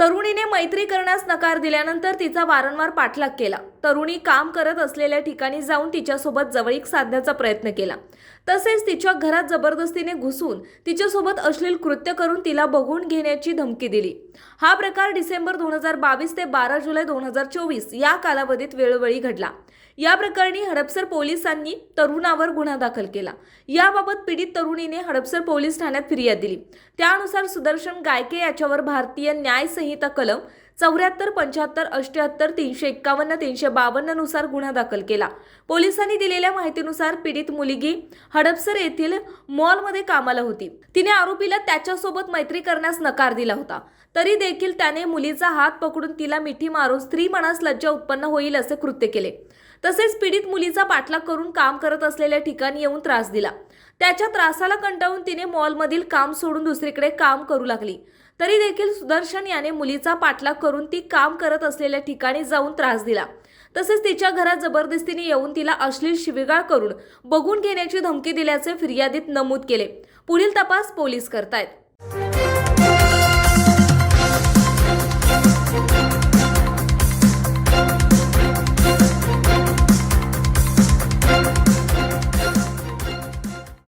तरुणीने मैत्री करण्यास नकार दिल्यानंतर तिचा वारंवार पाठलाग केला. तरुणी काम करत असलेल्या ठिकाणी जाऊन तिच्यासोबत जवळीक साधण्याचा प्रयत्न केला. तसेच तिच्या घरात जबरदस्तीने घुसून तिच्यासोबत अश्लील कृत्य करून तिला बघून घेण्याची धमकी दिली. हा प्रकार डिसेंबर दोन हजार बावीस ते बारा जुलै दोन हजार चोवीस या कालावधीत वेळोवेळी घडला. या प्रकरणी हडपसर पोलिसांनी तरुणावर गुन्हा दाखल केला. याबाबत पीडित तरुणीने हडपसर पोलीस ठाण्यात फिर्याद दिली. त्यानुसार सुदर्शन गायके याच्यावर भारतीय न्याय संहिता कलम चौऱ्याहत्तर पंच्याहत्तर अष्ट्याहत्तर तीनशे एक्कावन्न तीनशे बावन्ननुसार गुन्हा दाखल केला. पोलिसांनी दिलेल्या माहितीनुसार पीडित मुलगी हडपसर येथील मॉलमध्ये कामाला होती. तिने आरोपीला त्याच्यासोबत मैत्री करण्यास नकार दिला होता. तरी देखील त्याने मुलीचा हात पकडून तिला मिठी मारून स्त्री मनास लज्जा उत्पन्न होईल असे कृत्य केले. तसेच पीडित मुलीचा पाठलाग करून काम करत असलेल्या ठिकाणी येऊन त्रास दिला. त्याच्या त्रासाला कंटाळून तिने मॉलमधील काम सोडून दुसरीकडे काम करू लागली. तरी देखील सुदर्शन याने मुलीचा पाठलाग करून ती काम करत असलेल्या ठिकाणी जाऊन त्रास दिला. तसेच तिच्या घरात जबरदस्तीने येऊन तिला अश्लील शिवीगाळ करून बघून घेण्याची धमकी दिल्याचे फिर्यादीत नमूद केले. पुढील तपास पोलीस करतायत.